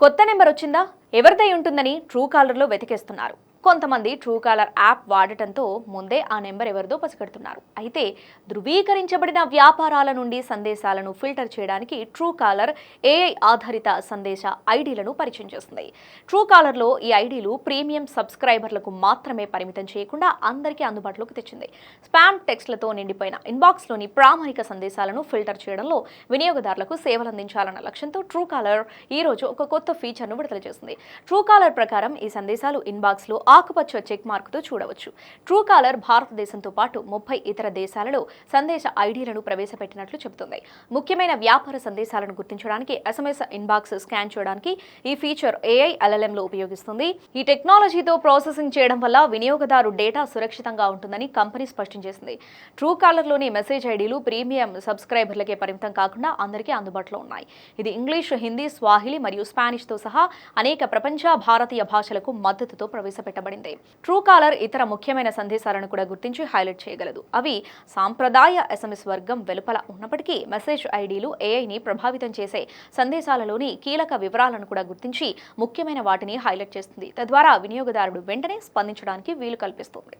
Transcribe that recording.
కొత్త నెంబర్ వచ్చిందా ఎవరిదై ఉంటుందని ట్రూ కాలర్లో వెతికేస్తున్నారు. కొంతమంది ట్రూ కాలర్ యాప్ వాడటంతో ముందే ఆ నెంబర్ ఎవరిదో పసిగడుతున్నారు. అయితే ధృవీకరించబడిన వ్యాపారాల నుండి సందేశాలను ఫిల్టర్ చేయడానికి ట్రూ కాలర్ ఏఐ ఆధారిత సందేశ ఐడీలను పరిచయం చేస్తుంది. ట్రూ కాలర్లో ఈ ఐడీలు ప్రీమియం సబ్స్క్రైబర్లకు మాత్రమే పరిమితం చేయకుండా అందరికీ అందుబాటులోకి తెచ్చింది. స్పామ్ టెక్స్ట్లతో నిండిపోయిన ఇన్బాక్స్లోని ప్రామాణిక సందేశాలను ఫిల్టర్ చేయడంలో వినియోగదారులకు సేవలు అందించాలన్న లక్ష్యంతో ట్రూ కాలర్ ఈ రోజు ఒక కొత్త ఫీచర్ను విడుదల చేసింది. ట్రూ కాలర్ ప్రకారం ఈ సందేశాలు ఇన్బాక్స్లో ఆకుపచ్చ చెక్ మార్కుతో చూడవచ్చు. ట్రూ కాలర్ భారతదేశంతో పాటు ముప్పై ఇతర దేశాలలో సందేశ ఐడీలను ప్రవేశపెట్టినట్లు చెబుతుంది. ముఖ్యమైన వ్యాపార సందేశాలను గుర్తించడానికి ఎస్ఎంఎస్ ఇన్బాక్స్ స్కాన్ చేయడానికి ఈ ఫీచర్ ఏఐ లో ఉపయోగిస్తుంది. ఈ టెక్నాలజీతో ప్రాసెసింగ్ చేయడం వల్ల వినియోగదారు డేటా సురక్షితంగా ఉంటుందని కంపెనీ స్పష్టం చేసింది. ట్రూ కాలర్లోని మెసేజ్ ఐడీలు ప్రీమియం సబ్స్క్రైబర్లకే పరిమితం కాకుండా అందరికీ అందుబాటులో ఉన్నాయి. ఇది ఇంగ్లీష్ హిందీ స్వాహిలి మరియు స్పానిష్తో సహా అనేక ప్రపంచ భారతీయ భాషలకు మద్దతుతో పెట్టబడింది ట్రూ కాలర్ ఇతర ముఖ్యమైన సందేశాలను కూడా గుర్తించి హైలైట్ చేయగలదు. అవి సాంప్రదాయ ఎస్ఎంఎస్ వర్గం వెలుపల ఉన్నప్పటికీ మెసేజ్ ఐడీలు ఏఐని ప్రభావితం చేసే సందేశాలలోని కీలక వివరాలను కూడా గుర్తించి ముఖ్యమైన వాటిని హైలైట్ చేస్తుంది. తద్వారా వినియోగదారుడు వెంటనే స్పందించడానికి వీలు కల్పిస్తుంది.